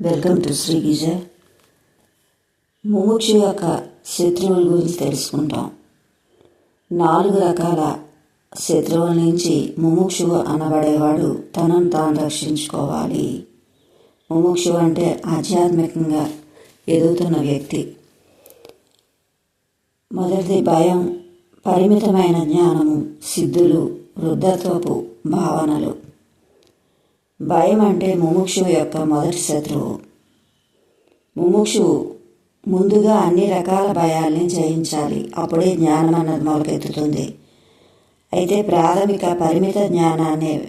Welcome to Shri గీజర్ ముముక్షు యొక్క శత్రువుల గురించి తెలుసుకుంటాం. నాలుగు రకాల శత్రువుల నుంచి ముముక్షు అనబడేవాడు తనను తాను రక్షించుకోవాలి. ముముక్షు అంటే ఆధ్యాత్మికంగా ఎదుగుతున్న వ్యక్తి. మొదటిది భయం పరిమితమైన జ్ఞానము సిద్ధులు వృద్ధత్వపు భావనలు. భయం అంటే ముముక్షు యొక్క మొదటి శత్రువు. ముముక్షు ముందుగా అన్ని రకాల భయాల్ని జయించాలి. అప్పుడే జ్ఞానం అన్నది మొలకెత్తుతుంది. అయితే ప్రాథమిక పరిమిత జ్ఞానాన్ని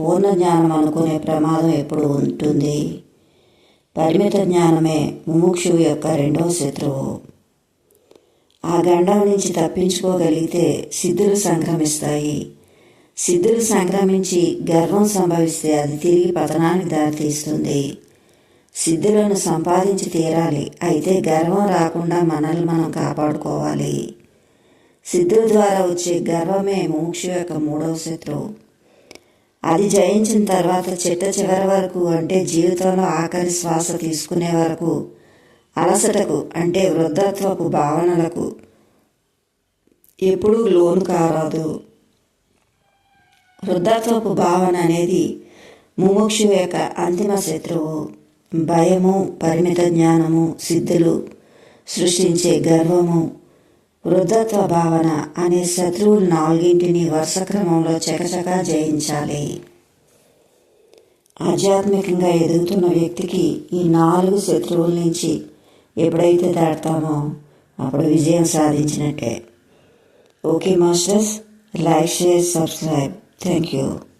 పూర్ణ జ్ఞానం అనుకునే ప్రమాదం ఎప్పుడు ఉంటుంది? పరిమిత జ్ఞానమే ముముక్షు యొక్క రెండవ శత్రువు. ఆ గండం నుంచి తప్పించుకోగలిగితే సిద్ధులు సంక్రమిస్తాయి. సిద్ధులు సంక్రమించి గర్వం సంభవిస్తే అది తిరిగి పతనానికి దారితీస్తుంది. సిద్ధులను సంపాదించి తీరాలి. అయితే గర్వం రాకుండా మనల్ని మనం కాపాడుకోవాలి. సిద్ధుల ద్వారా వచ్చే గర్వమే మోక్ష యొక్క మూడవ శత్రువు అది జయించిన తర్వాత చిట్ట చివరి వరకు అంటే జీవితంలో ఆఖరి శ్వాస తీసుకునే వరకు అలసటకు అంటే వృద్ధత్వపు భావనలకు ఎప్పుడూ లోను కారాదు. వృద్ధత్వపు భావన అనేది ముముక్షు యొక్క అంతిమ శత్రువు. భయము పరిమిత జ్ఞానము సిద్ధులు సృష్టించే గర్వము. వృద్ధత్వ భావన అనే శత్రువులు నాలుగింటిని వరుస క్రమంలో చకచకా జయించాలి. ఆధ్యాత్మికంగా ఎదుగుతున్న వ్యక్తికి ఈ నాలుగు శత్రువుల నుంచి ఎప్పుడైతే దాడతామో అప్పుడు విజయం సాధించినట్టే. Okay masters like share subscribe. Thank you.